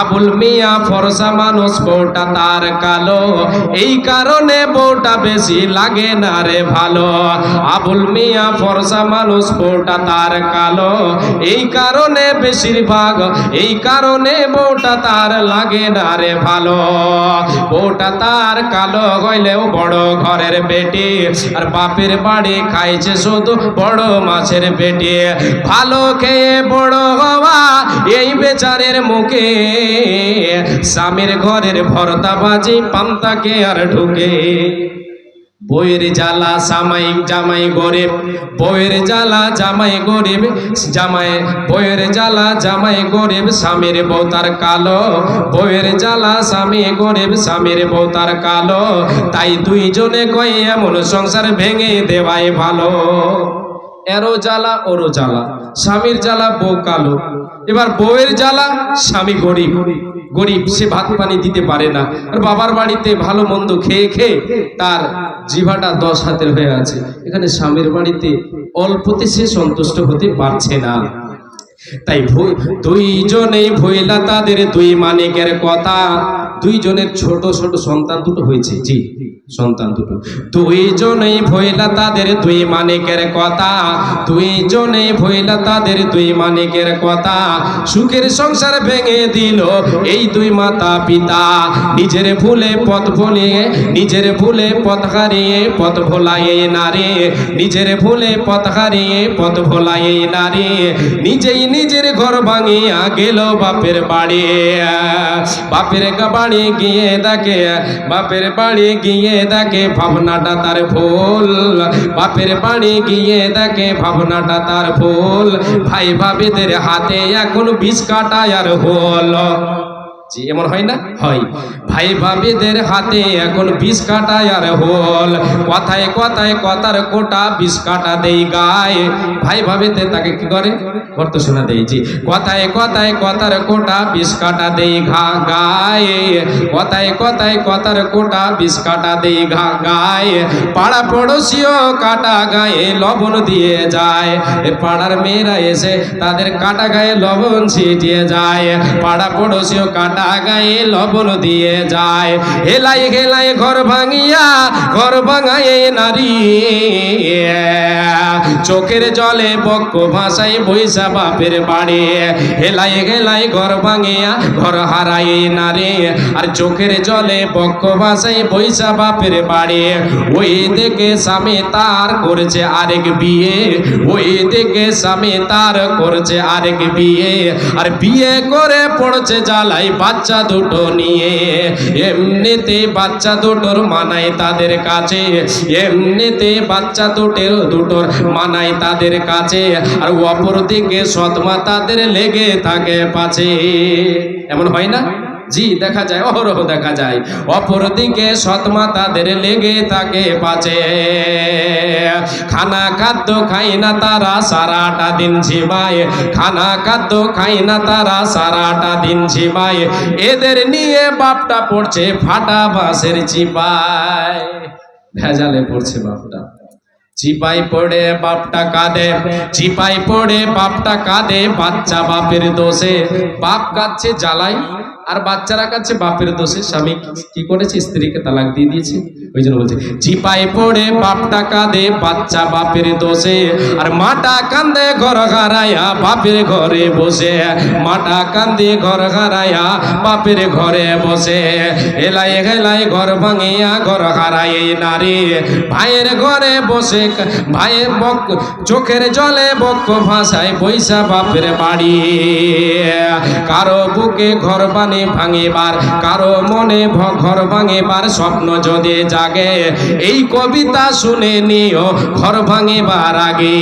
আবুল মিয়া ফরসা মানুষ, বউটা তার কালো। এই কারণে বউটা বেশি লাগে না রে ভালো। আবুল মিয়া ফরসা মানুষ, বউটা তার কালো। এই কারণে বেশিরভাগ, এই কারণে বউটা তার লাগে না রে ভালো। বউটা তার কালো হইলেও বড় ঘরের বেটি, আর বাপের বাড়ি খাইছে শুধু বড় মাছের পেটি। ভালো খেয়ে বড় হওয়া, এই বেচারের মুখে স্বামীর ঘরের ভরতা বাজি পান্তাকে আর ঢুকে। বইয়ের জ্বালা সামাই জামাই গরিব। বইয়ের জ্বালা জামাই গরিব, জামাই বইয়ের জ্বালা জামাই গরিব, স্বামীর বউ তার কালো। বইয়ের জ্বালা স্বামী গরিব, স্বামীর বউ তার কালো। তাই দুইজনে কয়, এমন সংসার ভেঙে দেওয়াই ভালো। এরও জ্বালা, ওরও জ্বালা। স্বামীর জ্বালা, বউ কালো। এবার বউয়ের জ্বালা, স্বামী গরিব। গরিব, সে ভাত পানি দিতে পারে না। আর বাবার বাড়িতে ভালো মন্দ খেয়ে খেয়ে তার জিভাটা দশ হাতের হয়ে আছে। এখানে স্বামীর বাড়িতে অল্পতে সে সন্তুষ্ট হতে পারছে না। তাই দুইজনেই ভইলা তাদের দুই মানিকের কথা। দুইজনের ছোট ছোট সন্তান দুটো হয়েছে। জি। সন্তান দুটো। দুইজনেই ভইলা তাদের দুই মানিকের কথা। দুইজনেই ভইলা তাদের দুই মানিকের কথা। সুখের সংসার ভেঙে দিল এই দুই মাতা পিতা। নিজের ভুলে পথ ভুলিয়ে, নিজের ভুলে পথ হারিয়ে পথ ভোলায় নারী নিজের ভুলে পথ হারিয়ে পথ ভোলায় নারী নিজেই নিজের ঘর ভাঙিয়া গেল বাপের বাড়ি। বাপের বাড়ি গিয়ে দেখে, বাপের বাড়ি গিয়ে দেখে ভাবনাটা তার ভুল। বাপের বাড়ি গিয়ে দেখে ভাবনাটা তার ভুল। ভাই ভাবিদের হাতে এখন বিষ কাটায় আর হল। জি, এমন হয় না? হয়। ভাই ভাবিদের হাতে এখন বিষ কাটায় আর হোল। কথায় কথায় কথার কোটা বিষ কাটা দেই গায়ে। ভাই ভাবিতে তাকে কি করে? অর্থ শোনা জি। কথায় কথায় কথার কোটা বিষ কাটা দেই ঘা গায়ে। কথায় কথায় কথার কোটা বিষ কাটা দেই ঘা গায়ে। পাড়া পড়োশিও কাটা গায়ে লবণ দিয়ে যায়। পাড়ার মেয়েরা এসে তাদের কাটা গায়ে লবণ ছিটিয়ে যায়। পাড়া পড়োশিও কাটা গায়ে লবণ দিয়ে যায়। হেলাই হেলাই ঘর ভাঙিয়া ঘর ভাঙায় নারী। চোখের জলে বক্ক ভাষায় বৈশা বাপের বাড়ি। হেলাই হেলাই ঘর ভাঙিয়া ঘর হারাই নারী। আর চোখের জলে বক্ক ভাষায় বৈশা বাপের বাড়ি। ওই দেখে স্বামী তার করেছে আরেক বিয়ে। ওই দেখে স্বামী তার করেছে আরেক বিয়ে। আর বিয়ে করে পড়ছে জ্বালাই বাচ্চা দুটো নিয়ে। এমনিতে বাচ্চা দুটোর মানায় তাদের কাছে। এমনিতে বাচ্চা দুটোর দুটোর মানায় তাদের কাছে, আর অপর দিকে সৎমা তাদের লেগে থাকে পাছে। এমন হয় না? জি, দেখা যায়, অহরহ দেখা যায়। অপর দিকে সৎমা তাদের লেগে থাকে পাচে খানা খাদ্য খাই না তারা সারাটা দিন ঝিমায়। খানা খাদ্য খাই না তারা সারাটা দিন ঝিমায়। এদের নিয়ে বাপটা পড়ছে ফাটা বাঁশের চিপায়। ভেজালে পড়ছে বাপটা। চিপাই পড়ে বাপটা কাঁদে চিপাই পড়ে বাপটা কাঁদে, বাচ্চা বাপের দোষে। বাপ কাঁদছে জ্বালাই, আর বাচ্চারা কাছে বাপের দোষে। স্বামী কি করেছে? স্ত্রীকে তালাক দিয়ে দিয়েছে। ওই জন্য বলছে চিপাই পড়ে বাপটা কাঁদে, বাচ্চা বাপের দোষে। আর মাটা কান্দে ঘর হারায়া, বাপের ঘরে বসে। মাটা কান্দে ঘর হারায়া, বাপের ঘরে বসে। এলাই গেলাই ঘর ভাঙিয়া ঘর এই নারী। ভাইয়ের ঘরে বসে ভাইয়ের বক, চোখের জলে বক্ষ ভাষায় বৈশা বাপের বাড়ি। কারও বুকে ঘর ভাঙে ভাঙিবার, কারও মনে ঘর ভাঙিবার স্বপ্ন যদি জাগে, এই কবিতা শুনে নিও ঘর ভাঙিবার আগে।